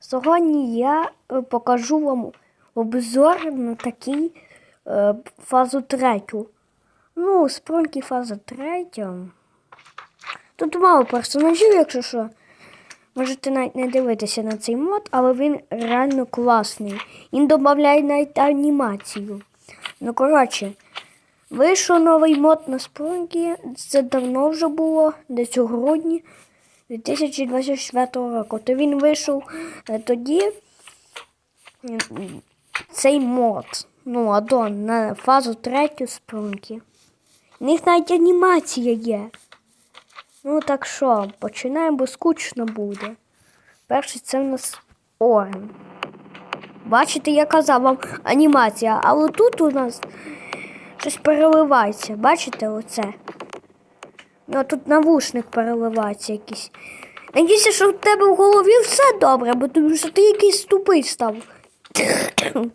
Сьогодні я е, покажу вам обзор на такий е, фазу третю. Ну, спронки фаза третя. Тут мало персонажів, якщо що. Можете навіть не дивитися на цей мод, але він реально класний. Він додає навіть анімацію. Ну, коротше, вийшов новий мод на спронки. Це давно вже було, десь у грудні 2024 року. То він вийшов е, тоді цей мод. Ну, аддон на фазу третю спрунки. У них навіть анімація є. Ну так що, починаємо, бо скучно буде. Перший це в нас Орен. Бачите, я казав вам анімація, але тут у нас щось переливається. Бачите оце? Ну, тут навушник переливається якийсь. Надіюся, що в тебе в голові все добре, бо тому що ти якийсь тупий став.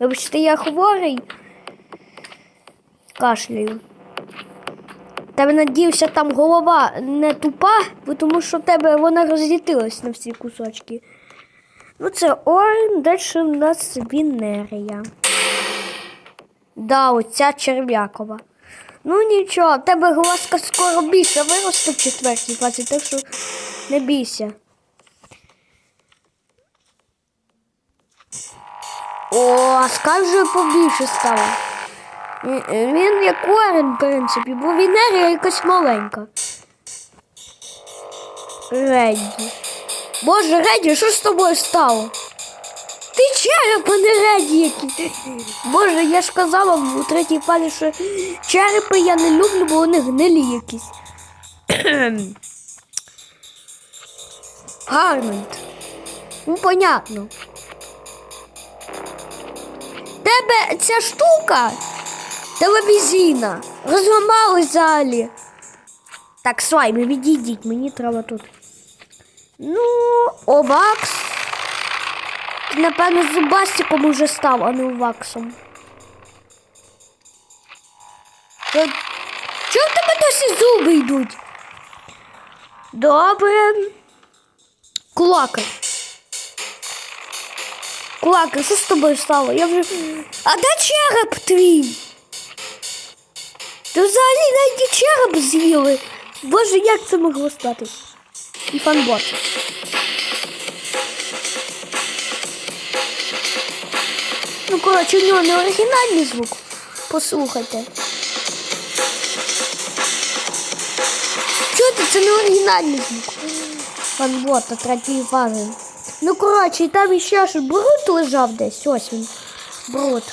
Вибачте, я хворий. Кашляю. Тебе надіюся, там голова не тупа, бо тому що в тебе вона розлітилась на всі кусочки. Ну, це Орен, далі в нас Вінерія. Да, оця черв'якова. Ну нічого, тебе глазка скоро більше виросте в четвертій фазі, так що не бійся. О, вже побільше стало. Він- як Орен, в принципі, бо Вінерія якась маленька. Редді. Боже, Редді, що з тобою стало? Ти череп, а не який. Боже, я ж казала у третій фазі, що черепи я не люблю, бо вони гнилі якісь. Гармонт. Ну, понятно. Тебе ця штука телевізійна. Розламалась взагалі. Так, слайми, відійдіть, мені треба тут. Ну, овакс. Напевно, зубастиком уже став, а не оваксом. Чого в тебе досі зуби йдуть? Добре. Кулака. Кулака, що з тобою стало? Я вже. А де череп твій? Ти взагалі навіть череп з'їли. Боже, як це могло статись? І фанбот. Ну, коротше, у нього не оригінальний звук. Послухайте. Чути, це не оригінальний звук. Фанбота третьої фази. Ну, коротше, і там ще ж брут лежав десь. Ось він. Брут.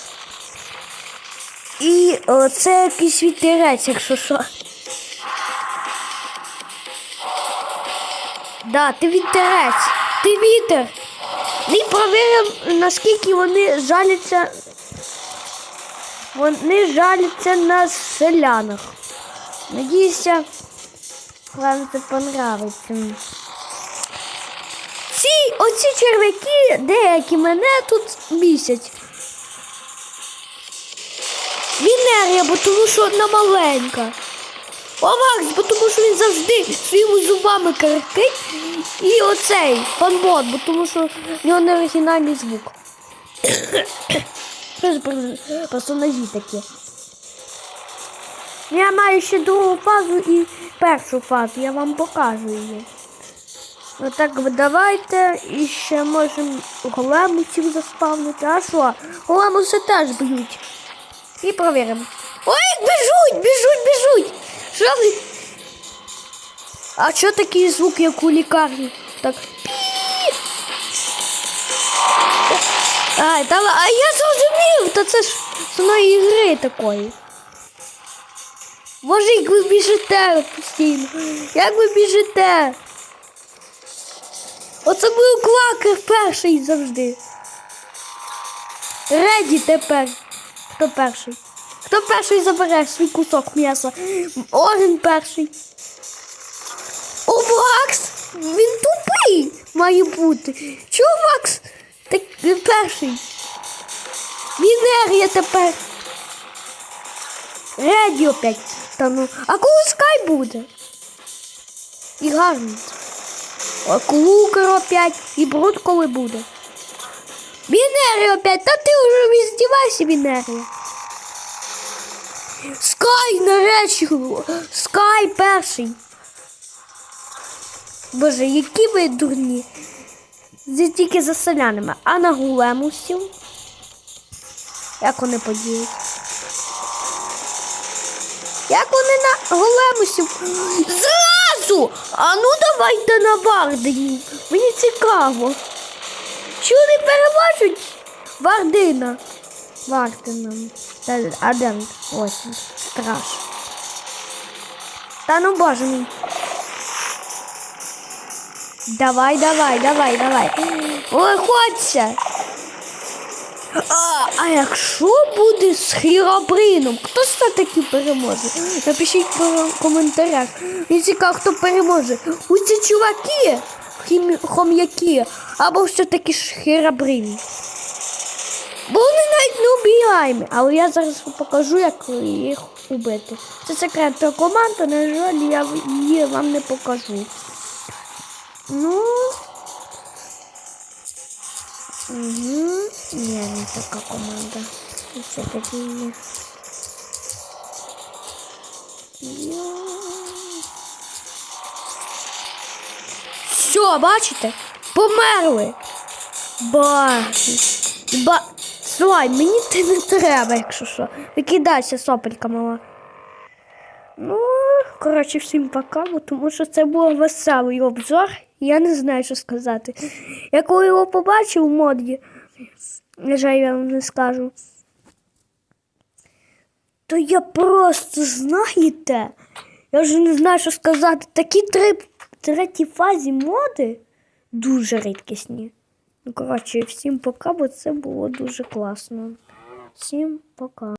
І о, це якийсь вітерець, якщо що. Да, ти вітерець. Ти вітер. Ми провіримо, наскільки вони жаляться. Вони жаляться на селянах. Надіюся, вам це понравиться. Ці оці черв'яки, деякі мене тут місяць. Вінерія, бо тому що одна маленька. Овакс, бо тому що він завжди своїми зубами каркить. І оцей фанбот, бо тому що в нього не оригінальний звук. Що за перс- персонажі такі? Я маю ще другу фазу і першу фазу, я вам покажу її. Отак давайте і ще можемо големусів заспавнити. А що? Големуси теж б'ють. І провіримо. Ой, біжуть, біжуть, біжуть. Що ви? А що такий звук, як у лікарні? Так. Ай, та, а я зрозумів, та це ж одної ігри такої. Боже, як ви біжите постійно. Як ви біжите? Оце був клакер перший завжди. Реді тепер. Хто перший? Хто перший забере свій кусок м'яса? Орен перший. О, Макс! Він тупий має бути. Чого Макс? Так перший. Вінерія тепер. Реді опять. Та ну. А коли скай буде? І гарно. О, Клукер опять. І бруд коли буде. Мінерія опять. Та ти вже відздівайся, Мінерія. Скай нарешті. Скай перший. Боже, які ви дурні. Це тільки за селянами, а на гулемусів. Як вони подіють? Як вони на големусів? Зразу! А ну давайте на Вардині. Мені цікаво. Чи вони переможуть Вардина? Де він? Ось він. Страж. Та ну боже мій. Давай, давай, давай, давай. Виходься. А, а якщо буде з Хіробрином, хто все-таки переможе? Напишіть в коментарях. Мені цікаво, хто переможе. Усі чуваки, хімі... хом'яки, або все-таки ж Хіробрин. Бо вони навіть не убігаємо. Але я зараз покажу, як їх убити. Це секретна команда, на жаль, я її вам не покажу. Ну. Угу. Ні, не така команда. Все таки є. Все, бачите? Померли. Бачите. Ба... Слай, мені ти не треба, якщо що. Викидайся, сопелька мала. Ну, коротше, всім пока, бо тому що це був веселий обзор. Я не знаю, що сказати. Я коли його побачив у моді, на жаль, я вам не скажу. То я просто, знаєте, я вже не знаю, що сказати. Такі три третій фазі моди дуже рідкісні. Ну, коротше, всім пока, бо це було дуже класно. Всім пока.